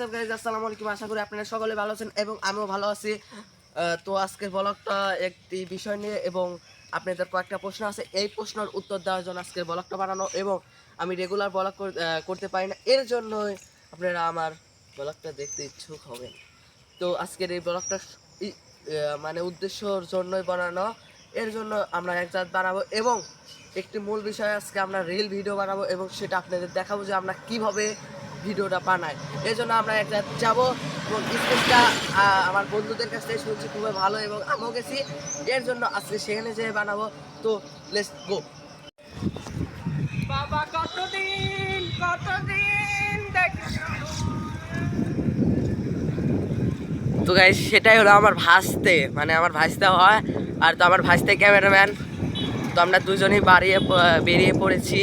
WhatsApp guys আসসালামু আলাইকুম আশা করি আপনারা সকলে ভালো আছেন এবং আমিও ভালো আছি। তো আজকের ব্লগটা একটি বিষয় নিয়ে এবং আপনাদের কয়েকটা প্রশ্ন আছে। এই প্রশ্নের উত্তর দেওয়ার জন্য আজকের ব্লগটা বানানো এবং আমি রেগুলার ব্লগ করতে পারি না। এর জন্যই আপনারা আমার ব্লগটা দেখতে ইচ্ছুক হবেন। তো আজকের এই ব্লগটা মানে উদ্দেশ্যর জন্যই বানানো। এর জন্য আমরা এক জাত বানাবো এবং একটি মূল বিষয় আজকে আমরা রিল ভিডিও বানাবো এবং সেটা আপনাদের দেখাবো যে আমরা কীভাবে ভিডিওটা বানাই এই জন্য আমরা একটা যাব এবং স্কুলটা আমার বন্ধুদের কাছ থেকে শুনছি খুবই ভালো এবং আমিও গেছি। এর জন্য আজকে সেখানে যেয়ে বানাবো। তো লেটস গো বাবা কতদিন কতদিন তো গাইস সেটাই হলো আমার ভাসতে। মানে আমার ভাসতে হয়। আর তো আমার ভাসতে ক্যামেরাম্যান তো আমরা দুজনেই বাড়িয়ে বেরিয়ে পড়েছি।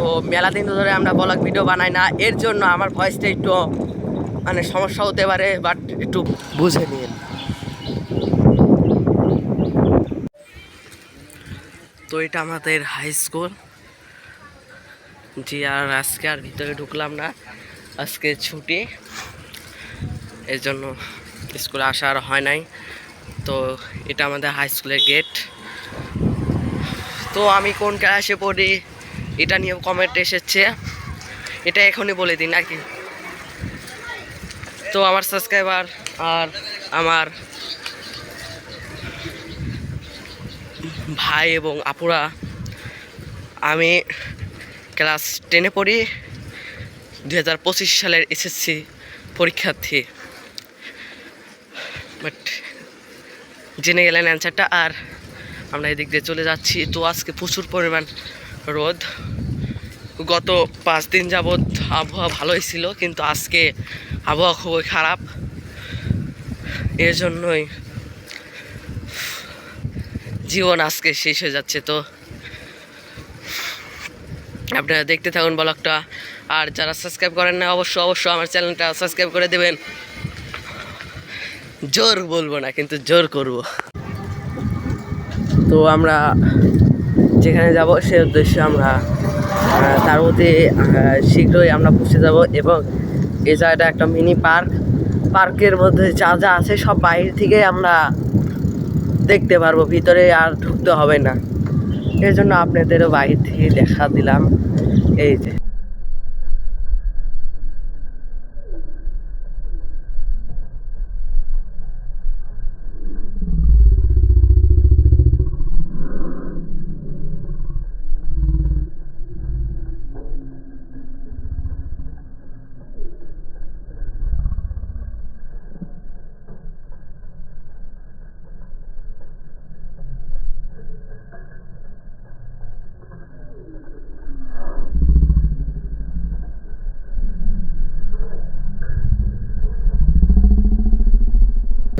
তো মেলা দিন ধরে আমরা ব্লগ ভিডিও বানাই না, এর জন্য আমার ভয়েসটা একটু মানে সমস্যা হতে পারে বাট একটু বুঝে নিন। তো এটা আমাদের হাই স্কুল জি, আর আজকে আর ভিতরে ঢুকলাম না। আজকে ছুটি। এর জন্য স্কুলে আসা আর হয় নাই। তো এটা আমাদের হাই স্কুলের গেট তো আমি কোন ক্লাসে পড়ি? এটা নিয়ে কমেন্ট এসেছে। এটা এখনই বলে দিই নাকি তো আমার সাবস্ক্রাইবার আর আমার ভাই এবং আপুরা, আমি ক্লাস টেনে পড়ি দু হাজার পঁচিশ সালের এসএসসি পরীক্ষার্থী। বাট জেনে গেলেন অ্যান্সারটা আর আমরা এদিক দিয়ে চলে যাচ্ছি। তো আজকে প্রচুর পরিমাণ রোদ। গত পাঁচ দিন যাবৎ আবহাওয়া ভালোই ছিল, কিন্তু আজকে আবহাওয়া খুবই খারাপ। এর জন্যই জীবন আজকে শেষ হয়ে যাচ্ছে তো। আপনারা দেখতে থাকুন ব্লগটা, আর যারা সাবস্ক্রাইব করেন না, অবশ্যই অবশ্যই আমার চ্যানেলটা সাবস্ক্রাইব করে দেবেন। জোর বলব না, কিন্তু জোর করব। তো আমরা যেখানে যাব, সে উদ্দেশ্যে আমরা তার মধ্যে শীঘ্রই আমরা পৌঁছে যাব এবং এই জায়গাটা একটা মিনি পার্ক পার্কের মধ্যে যা যা আছে সব বাইরে থেকে আমরা দেখতে পারব, ভিতরে আর ঢুকতে হবে না। এই জন্য আপনাদেরও বাইরে থেকে দেখা দিলাম। এই যে।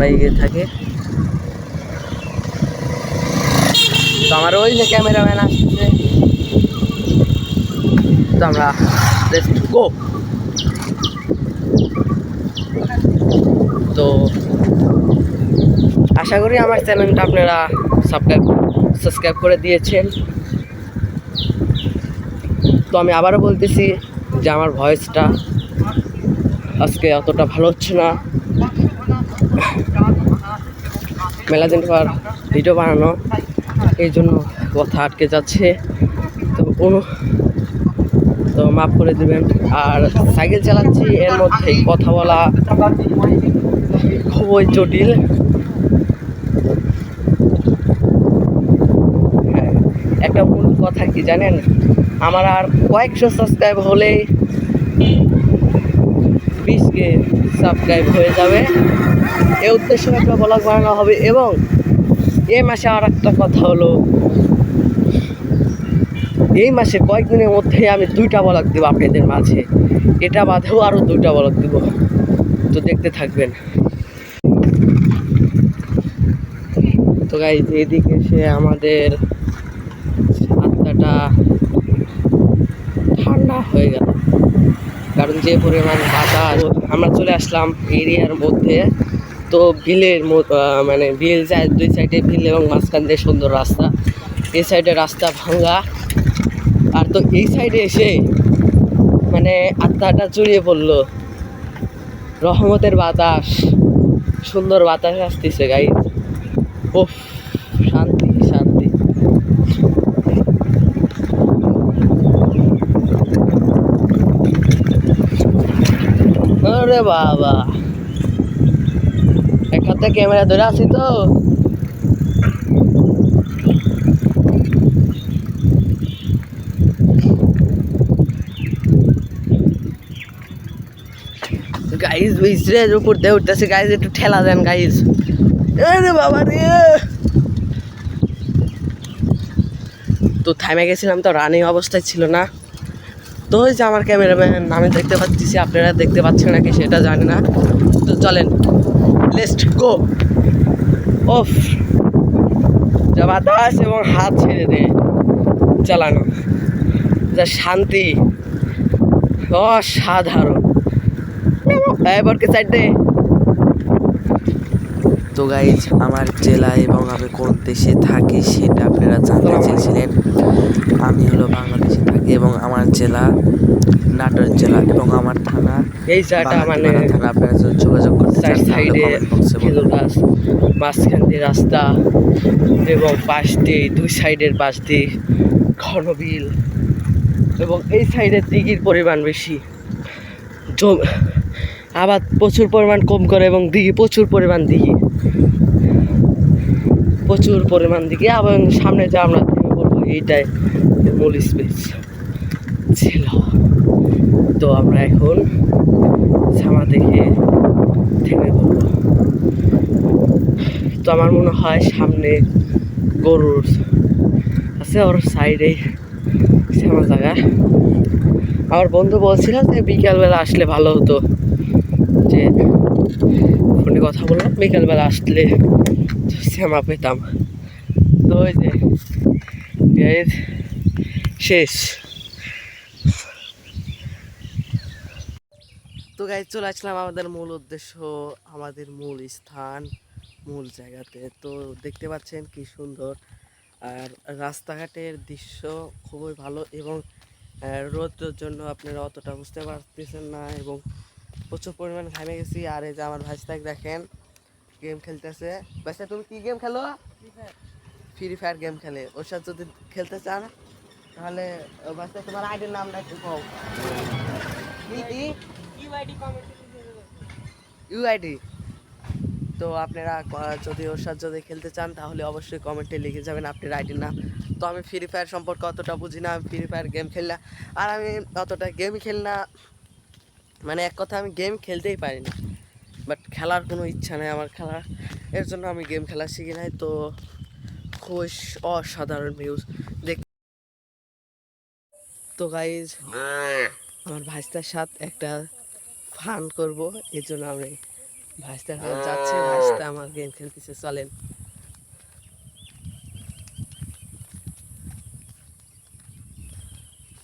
আমরা এগিয়ে থাকে। তো আমার ওই যে ক্যামেরাম্যান আসছে। তো আমরা গো তো আশা করি আমার চ্যানেলটা আপনারা সাবস্ক্রাইব সাবস্ক্রাইব করে দিয়েছেন। তো আমি আবারও বলতেছি যে আমার ভয়েসটা আজকে অতটা ভালো হচ্ছে না। মেলা দিন পর ভিডিও বানানো এই জন্য কথা আটকে যাচ্ছে। তো অনু তো মাফ করে দেবেন। আর সাইকেল চালাচ্ছি এর মধ্যে কথা বলা খুবই জটিল। হ্যাঁ, একটা মূল কথা কি জানেন? আমার আর কয়েকশো সাবস্ক্রাইব হলেই বিশ কে সাবস্ক্রাইব হয়ে যাবে। এ উদ্দেশ্যে একটা ব্লগ বানানো হবে এবং এ মাসে আর একটা কথা হলো, এই মাসে কয়েকদিনের মধ্যে আমি দুইটা ব্লগ দেবো আপনাদের মাঝে। এটা বাদেও আরও দুইটা ব্লগ দেবো। তো দেখতে থাকবেন। তো গাই এদিকে এসে আমাদের ছাদটা ঠান্ডা হয়ে গেল। কারণ যে পরিমাণ বাতাস, আমরা চলে আসলাম এরিয়ার মধ্যে। তো বিলের মানে বিল দুই সাইডে বিল এবং মাঝখান দিয়ে সুন্দর রাস্তা। এই সাইডে রাস্তা ভাঙা। আর তো এই সাইডে এসে মানে আত্মাটা জুড়িয়ে পড়ল। রহমতের বাতাস। সুন্দর বাতাস আসতেছে উফ শান্তি শান্তি আরে বাবা। এক ক্যামেরা ধরে আছি তো। গাইজ ব্রিজের উপর দিয়ে উঠতেছে। গাইজ একটু ঠেলা দেন গাইজ আরে বাবা রে। তো থামে গেছিলাম তো রানিং অবস্থায় ছিল না। তো ওই যে আমার ক্যামেরাম্যান আমি দেখতে পাচ্ছি আপনারা দেখতে পাচ্ছেন নাকি সেটা জানি না। তো চলেন লেস্ট গো ওফ যা বাতাস এবং হাত ছেড়ে দে চালানো। যা শান্তি। অসাধারণ। এবারকে সাইড দে। তো গাইজ আমার জেলা এবং আমি কোন দেশে থাকি সেটা আপনারা জানতে চেয়েছিলেন। আমি হলো বাংলাদেশে এবং আমার জেলা নাটোর জেলা এবং আমার থানা। এই জায়গাটা মানে থানা আপনারা যোগাযোগ করতে চান সাইডে। খেজুর গাছ মাঝখান দিয়ে রাস্তা এবং পাশ দিয়ে দুই সাইডের পাশ দিয়ে ঘন বিল এবং এই সাইডের দিঘির পরিমাণ বেশি। আবার প্রচুর পরিমাণ কম করে এবং দিঘি প্রচুর পরিমাণ দিঘি। প্রচুর পরিমাণ দিঘি এবং সামনে যে আমরা বলব এইটাই মূল স্পেস ছিল। তো আমরা এখন ছামা দেখে থেমে পড়ব। তো আমার মনে হয় সামনে গরুর আছে ওর সাইডে শ্যামা জায়গা। আমার বন্ধু বলছিল যে বিকালবেলা আসলে ভালো হতো। যে ফোনে কথা বললাম, বিকালবেলা আসলে শ্যামা পেতাম। তো ওই যে শেষ। তো গাই চলে আসলাম আমাদের মূল উদ্দেশ্য আমাদের মূল স্থান মূল জায়গাতে। তো দেখতে পাচ্ছেন কি সুন্দর। আর রাস্তাঘাটের দৃশ্য খুবই ভালো এবং আহ, রোদের জন্য আপনারা অতটা বুঝতে পারতেছেন না এবং প্রচুর পরিমাণে ঘামে গেছি। আর এই যে আমার ভাইস্তাক দেখেন গেম খেলতেছে। ভাইস্তা তুমি কি গেম খেলো? ফ্রি ফায়ার গেম খেলে। ওর সাথে যদি খেলতে চান তাহলে ভাইস্তা তোমার আইডির নামটা একটু কও কি কি? ইউআইডি তো আপনারা যদি ওর সাথে যদি খেলতে চান তাহলে অবশ্যই কমেন্টে লিখে যাবেন আপনার আইডির নাম। তো আমি ফ্রি ফায়ার সম্পর্কে অতটা বুঝি না আমি ফ্রি ফায়ার গেম খেলি না। আর আমি অতটা গেম খেলি না মানে এক কথা আমি গেম খেলতেই পারি না। বাট খেলার কোনো ইচ্ছা নেই আমার খেলার। এর জন্য আমি গেম খেলা শিখি নাই তো স- অসাধারণ ভিউজ দেখ তো গাইজ আমার ভাইস্তার সাথে একটা ফান করব এই জন্য আমি ভাইস্তার যাচ্ছে ভাইস্তা আমার গেম খেলতেছে চলেন।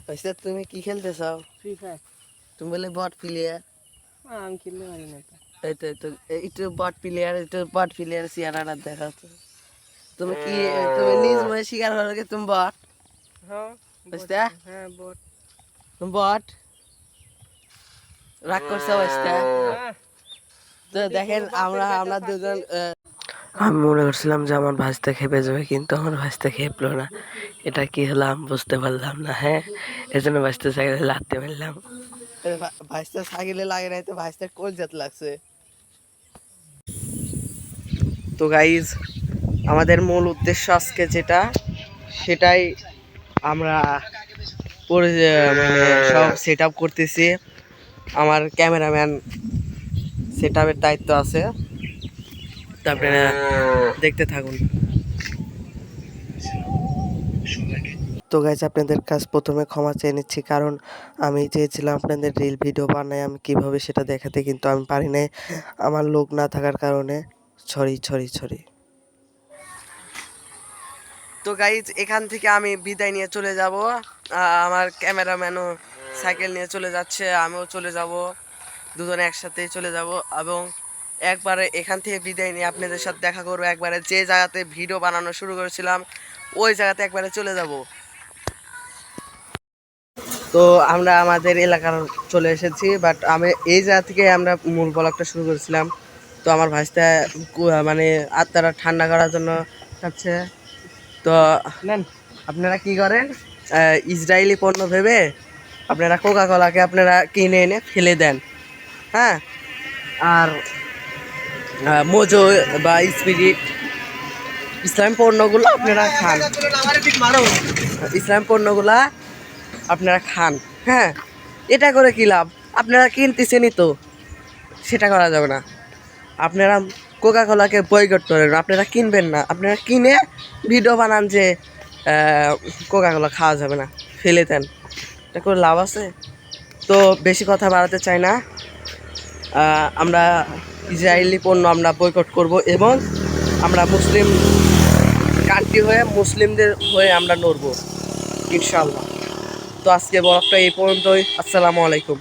ভাইস্তা তুমি কি খেলতে চাও? ফ্রি ফায়ার তুমি বলে বট প্লেয়ার আমি খেলতে পারি না। এই তো তো একটু বট প্লেয়ার একটু বট প্লেয়ার সিয়ারাটা দেখাচ্ছে। তুমি কি তুমি নিজ মনে শিকার হলো কি তুমি বট হ্যাঁ ভাইস্তা হ্যাঁ বট তুমি বট রাগ করছ ভাইস্তা হ্যাঁ তো দেখেন আমরা আমরা দুজন আমি মনে করছিলাম যে আমার ভাজতে খেপে যাবে কিন্তু আমার ভাজতে খেপলো না। এটা কি হলো আমি বুঝতে পারলাম না হ্যাঁ? এই জন্য ভাজতে সাইকেলে লাত্তে মারলাম ভা- ভাইস্তা সাইকেলে লাগে নাই তো ভাইস্তা কোল যেতে লাগছে? তো গাইজ আমাদের মূল উদ্দেশ্য আজকে যেটা সেটাই আমরা মানে সব সেট আপ করতেছি। আমার ক্যামেরাম্যান সেট আপের দায়িত্ব আছে। আপনারা দেখতে থাকুন। তো গাইজ আপনাদের কাছ প্রথমে ক্ষমা চেয়ে নিচ্ছি, কারণ আমি চেয়েছিলাম আপনাদের রিল ভিডিও বানাই, আমি কীভাবে সেটা দেখাতে, কিন্তু আমি পারি নাই। আমার লোক না থাকার কারণে ছড়ি ছড়ি ছড়ি তো গাইজ এখান থেকে আমি বিদায় নিয়ে চলে যাব। আমার ক্যামেরাম্যানও সাইকেল নিয়ে চলে যাচ্ছে আমিও চলে যাব দুজনে একসাথে চলে যাব এবং একবারে এখান থেকে বিদায় নিয়ে আপনাদের সাথে দেখা করব। একবারে যে জায়গাতে ভিডিও বানানো শুরু করেছিলাম ওই জায়গাতে একবারে চলে যাব। তো আমরা আমাদের এলাকার চলে এসেছি বাট আমি এই জায়গা থেকে আমরা মূল ব্লগটা শুরু করেছিলাম। তো আমার ভাইসটা মানে আত্মারা ঠান্ডা করার জন্য চাচ্ছে তো আপনারা কি করেন? ইসরায়েলি পণ্য ভেবে আপনারা কোকা কোলাকে আপনারা কিনে এনে ফেলে দেন। হ্যাঁ? আর মোজো বা স্পিরিট ইসলাম পণ্যগুলো আপনারা খান। ইসলাম পণ্যগুলা আপনারা খান। হ্যাঁ? এটা করে কী লাভ? আপনারা কিনতেছেনই তো। সেটা করা যাবে না। আপনারা কোকা কোলাকে বয়কট করেন। আপনারা কিনবেন না। আপনারা কিনে ভিডিও বানান যে কোকা কোলা খাওয়া যাবে না। ফেলে দেন। এটা করে লাভ আছে। তো বেশি কথা বাড়াতে চাই না। আমরা ইসরায়েলি পণ্য আমরা বয়কট করব এবং আমরা মুসলিম কান্ট্রি হয়ে মুসলিমদের হয়ে আমরা নড়ব ইনশাল্লাহ তো আজকে ব্লগটা এই পর্যন্তই। আসসালামু আলাইকুম।